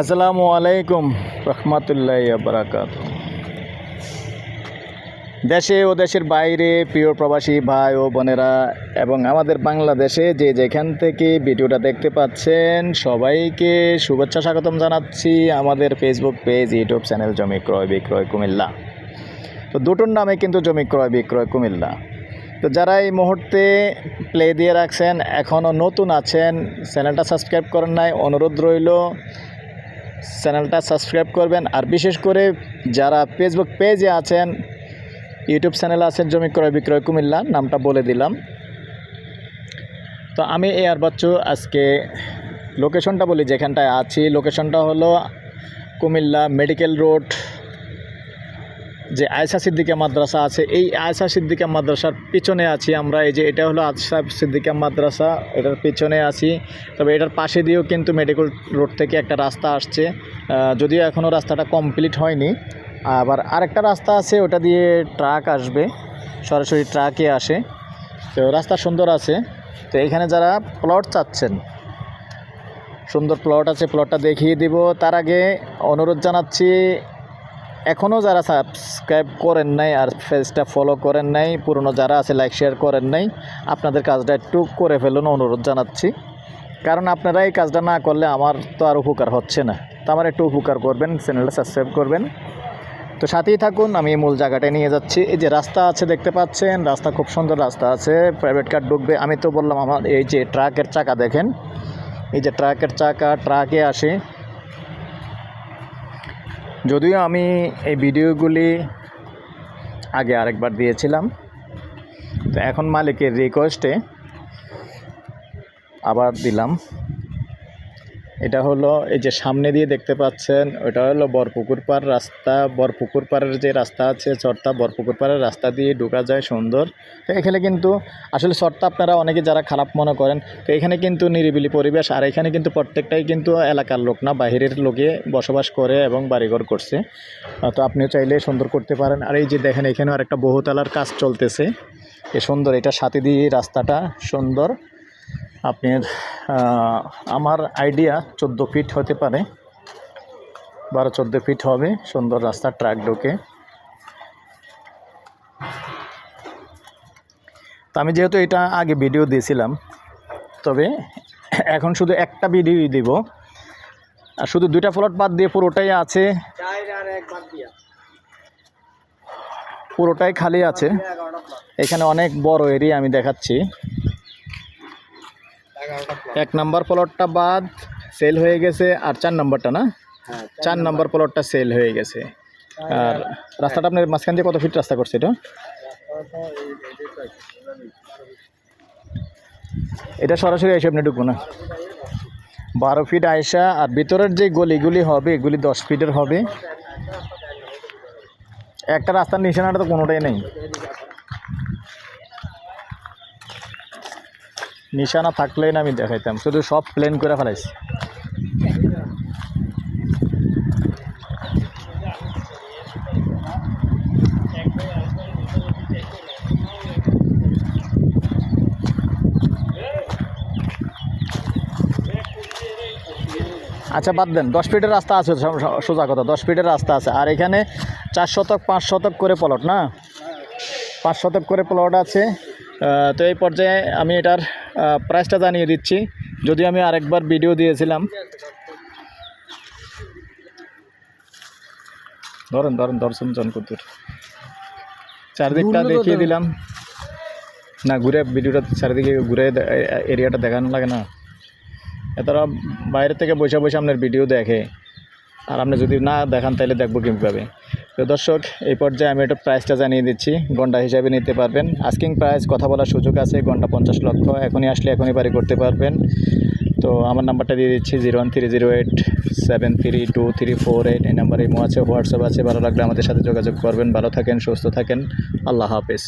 আসসালামু আলাইকুম রহমতুল্লাহ বারাকাত। দেশে ও দেশের বাইরে প্রিয় প্রবাসী ভাই ও বোনেরা এবং আমাদের বাংলাদেশে যে যেখান থেকে ভিডিওটা দেখতে পাচ্ছেন, সবাইকে শুভেচ্ছা স্বাগতম জানাচ্ছি আমাদের ফেসবুক পেজ ইউটিউব চ্যানেল জমি ক্রয় বিক্রয় কুমিল্লা। তো দুটোর নামে কিন্তু জমি ক্রয় বিক্রয় কুমিল্লা। তো যারা এই মুহূর্তে প্লে দিয়ে রাখছেন এখনও নতুন আছেন চ্যানেলটা সাবস্ক্রাইব করেন নাই, অনুরোধ রইল চ্যানেলটা সাবস্ক্রাইব করবেন। আর বিশেষ করে যারা ফেসবুক পেজে আছেন ইউটিউব চ্যানেল আছেন, জমি ক্রয় বিক্রয় কুমিল্লা, নামটা বলে দিলাম। তো আমি এ আর বাচ্চু, আজকে লোকেশনটা বলি, যেখানটায় আছি। লোকেশনটা হলো কুমিল্লা মেডিকেল রোড যে আয়সা সিদ্দিকা মাদ্রাসা আছে, এই আয়সা সিদ্দিকা মাদ্রাসার পিছনে আছি আমরা। এই যে এটা হলো আয়সা সিদ্দিকা মাদ্রাসা, এটার পিছনে আছি। তবে এটার পাশে দিয়েও কিন্তু মেডিকেল রোড থেকে একটা রাস্তা আসছে। যদিও এখনও রাস্তাটা কমপ্লিট হয়নি। আবার আরেকটা রাস্তা আছে, ওটা দিয়ে ট্রাক আসবে। সরাসরি ট্রাকে আসে। তো রাস্তা সুন্দর আছে। তো এখানে যারা প্লট চাচ্ছেন, সুন্দর প্লট আছে, প্লটটা দেখিয়ে দিব। তার আগে অনুরোধ জানাচ্ছি এখনও যারা সাবস্ক্রাইব করেন নাই আর পেজটা ফলো করেন নাই, পুরনো যারা আছে লাইক শেয়ার করেন নাই, আপনাদের কাজটা একটু করে ফেলুন, অনুরোধ জানাচ্ছি। কারণ আপনারা এই কাজটা না করলে আমার তো আর উপকার হচ্ছে না। তো আমার একটু উপকার করবেন চ্যানেলটা সাবস্ক্রাইব করবেন। তো সাথেই থাকুন, আমি মূল জায়গাটায় নিয়ে যাচ্ছি। এই যে রাস্তা আছে, দেখতে পাচ্ছেন, রাস্তা খুব সুন্দর রাস্তা আছে প্রাইভেট কার ঢুকবে। আমি তো বললাম আমার এই যে ট্রাকের চাকা দেখেন। এই যে ট্রাকের চাকা ট্রাকে আসে। যদিও আমি এই ভিডিওগুলি আগে আরেকবার দিয়েছিলাম তো এখন মালিকের রিকোয়েস্টে আবার দিলাম। এটা হলো এই যে সামনে দিয়ে দেখতে পাচ্ছেন ওটা হলো বরপুকুর পাড় রাস্তা। বরপুকুর পাড়ের যে রাস্তা আছে চর্তা বরপুকুর পাড়ের রাস্তা দিয়ে ঢোকা যায় সুন্দর। তো এখানে কিন্তু আসলে চর্তা আপনারা অনেকে যারা খারাপ মনে করেন তো এখানে কিন্তু নিরিবিলি পরিবেশ আর এখানে কিন্তু প্রত্যেকটাই কিন্তু এলাকার লোক না বাইরের লোকে বসবাস করে এবং বাড়িঘর করছে। তো আপনিও চাইলে সুন্দর করতে পারেন। আর এই যে দেখেন এখানেও আরেকটা বহুতলার কাজ চলতেছে। এ সুন্দর এটা সাথে দিয়ে রাস্তাটা সুন্দর। আপনার আহ, আমার আইডিয়া চোদ্দ ফিট হতে পারে। বারো, চোদ্দ ফিট হবে, সুন্দর রাস্তা ট্রাক ঢোকে। তো আমি যেহেতু এটা আগে ভিডিও দিয়েছিলাম, তবে এখন শুধু একটা ভিডিওই দিব। আর শুধু দুইটা প্লট বাদ দিয়ে পুরোটাই আছে। পুরোটাই খালি আছে। এখানে অনেক বড় এরিয়া আমি দেখাচ্ছি। এক নাম্বার প্লটটা বাদ সেল হয়ে গেছে আর চার নাম্বারটা না? হ্যাঁ চার নাম্বার। প্লটটা সেল হয়ে গেছে। আর রাস্তাটা আপনার মাঝখান দিয়ে কত ফিট রাস্তা করছে এটা? এটা সরাসরি এসে আপনি ঢুকবো না। বারো ফিট আয়সা আর ভিতরের যে গলিগুলি হবে এগুলি দশ ফিটের হবে। একটা রাস্তার নিশানাটা তো কোনোটাই নেই। নিশানা থাকলেই না আমি দেখাইতাম, শুধু সব প্লেন করে ফেলাইছি। আচ্ছা বাদ দেন, দশ ফিটের রাস্তা আছে সোজা কথা, দশ ফিটের রাস্তা আছে। আর এখানে চার শতক, পাঁচ শতক করে প্লট না? পাঁচ শতক করে প্লট আছে। তো এই পর্যায়ে আমি এটার প্রাইসটা জানিয়ে দিচ্ছি। যদি আমি আরেকবার ভিডিও দিয়েছিলাম। ধরেন ধরেন দর্শন জন কুতুর চারদিকটা দেখিয়ে দিলাম। না ঘুরে ভিডিওটা চারিদিকে ঘুরে এরিয়াটা দেখানো লাগে না। এতারা বাইরে থেকে বসে বসে আপনার ভিডিও দেখে। আর আপনি যদি না দেখান তাহলে দেখব কীভাবে। তো দর্শক, এই পর্যায়ে আমি একটা প্রাইসটা জানিয়ে দিচ্ছি। গন্ডা হিসাবে নিতে পারবেন। আস্কিং প্রাইস কথা বলার সুযোগ আছে গন্ডা পঞ্চাশ লক্ষ। এখনই আসলে এখনই বাড়ি করতে পারবেন। তো আমার নাম্বারটা দিয়ে দিচ্ছি, zero one three zero eight seven three two three four eight. এই নাম্বারে ইমো আছে, হোয়াটসঅ্যাপ আছে, ভালো লাগলে আমাদের সাথে যোগাযোগ করবেন। ভালো থাকেন, সুস্থ থাকেন। আল্লাহ হাফেজ।